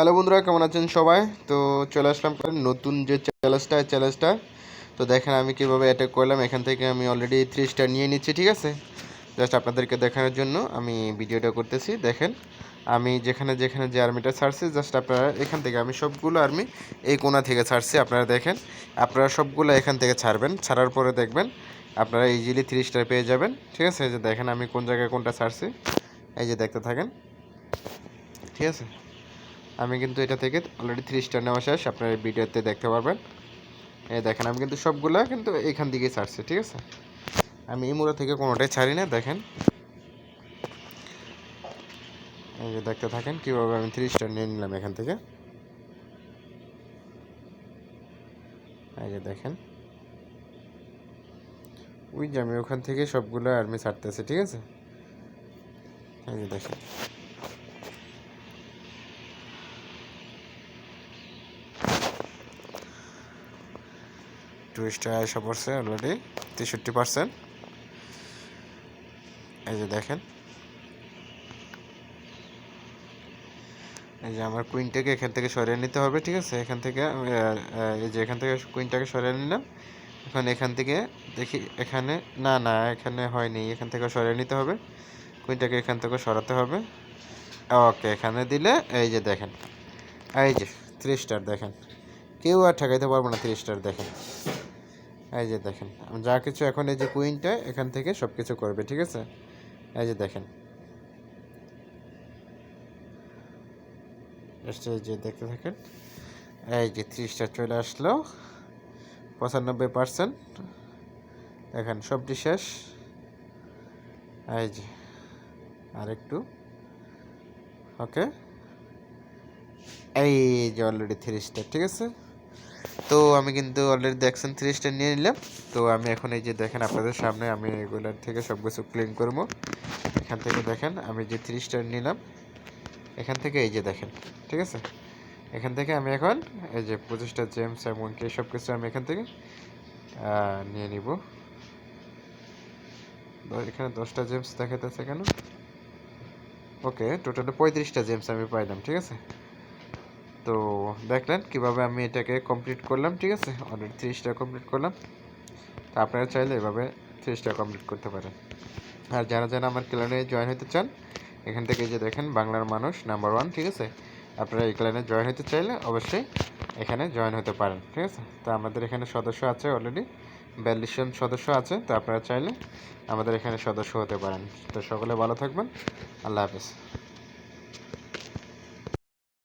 Hello বন্ধুরা, কেমন আছেন সবাই? তো চলে আসলাম নতুন যে চ্যালেঞ্জটা চ্যালেঞ্জটা তো দেখেন আমি কীভাবে অ্যাটাক করলাম, এখান থেকে আমি অলরেডি থ্রি স্টার নিয়ে নিচ্ছি, ঠিক আছে? জাস্ট আপনাদেরকে দেখানোর জন্য আমি ভিডিওটা করতেছি। দেখেন, আমি যেখানে যেখানে যে আর্মিটা ছাড়ছি জাস্ট আপনারা এখান থেকে আমি সবগুলো আর্মি এই কোনা থেকে ছাড়ছি, আপনারা দেখেন। আপনারা সবগুলো এখান থেকে ছাড়বেন, ছাড়ার পরে দেখবেন আপনারা ইজিলি থ্রি স্টার পেয়ে যাবেন, ঠিক আছে? এই যে দেখেন আমি কোন জায়গায় কোনটা ছাড়ছি, এই যে দেখতে থাকেন, ঠিক আছে? আমি কিন্তু এটা থেকে অলরেডি থ্রি স্টার নেওয়া শেষ, আপনার ভিডিওতে দেখতে পারবেন। এই দেখেন, আমি কিন্তু সবগুলো কিন্তু এখান দিকেই ছাড়ছি, ঠিক আছে? আমি এই ইমুরা থেকে কোনোটাই ছাড়ি না, দেখেন। এই যে দেখতে থাকেন, কীভাবে আমি থ্রি স্টার নিয়ে নিলাম এখান থেকে। এই যে দেখেন। ওই যে আমি ওখান থেকে সবগুলো আর্মি ছাড়তেছি, ঠিক আছে? এই যে দেখেন। টুরিস্টরা এসে পড়ছে অলরেডি তেষট্টি পার্সেন্ট এই যে দেখেন। এই যে আমার কুইনটাকে এখান থেকে সরিয়ে নিতে হবে, ঠিক আছে? এখান থেকে এই যে এখান থেকে কুইনটাকে সরিয়ে নিলাম। এখন এখান থেকে দেখি, এখানে, না না, এখানে হয়নি, এখান থেকে সরিয়ে নিতে হবে। কুইনটাকে এখান থেকে সরাতে হবে। ওকে, এখানে দিলে, এই যে দেখেন। এই যে থ্রি স্টার দেখেন। কেউ আর ঠেকাইতে পারব না থ্রি স্টার দেখেন। এই যে দেখেন, যা কিছু এখন এই যে কুইনটা, এখান থেকে সব কিছু করবে, ঠিক আছে? এই যে দেখেন। যে দেখতে থাকেন, এই যে স্টার চলে আসলো, পঁচানব্বই পার্সেন্ট দেখেন, সবটি শেষ। এই যে আর একটু ওকে। এই যে অলরেডি স্টার ঠিক আছে? তো আমি কিন্তু অলরেডি দেখছেন থ্রি স্টার নিয়ে নিলাম। তো আমি এখন এই যে দেখেন আপনাদের সামনে আমি এগুলোর থেকে সব কিছু ক্লিন করব। এখান থেকে দেখেন আমি যে থ্রি স্টার নিলাম। এখান থেকে এই যে দেখেন, ঠিক আছে? এখান থেকে আমি এখন এই যে পঁচিশটা জেমস এমনকি সব কিছু আমি এখান থেকে নিয়ে নিব। এখানে দশটা জেমস দেখাতেছে কেন? ওকে টোটালে পঁয়ত্রিশটা জেমস আমি পাইলাম, ঠিক আছে? তো দেখলেন কীভাবে আমি এটাকে কমপ্লিট করলাম, ঠিক আছে? অলরেডি থ্রি কমপ্লিট করলাম। তো আপনারা চাইলে এভাবে থ্রি কমপ্লিট করতে পারেন। আর যারা যারা আমার ক্লানে জয়েন হতে চান, এখান থেকে যে দেখেন বাংলার মানুষ নাম্বার ওয়ান ঠিক আছে? আপনারা এই ক্লানে জয়েন হতে চাইলে অবশ্যই এখানে জয়েন হতে পারেন, ঠিক আছে? তো আমাদের এখানে সদস্য আছে অলরেডি বিয়াল্লিশ জন সদস্য আছে, তো আপনারা চাইলে আমাদের এখানে সদস্য হতে পারেন। তো সকলে ভালো থাকবেন, আল্লাহ হাফেজ।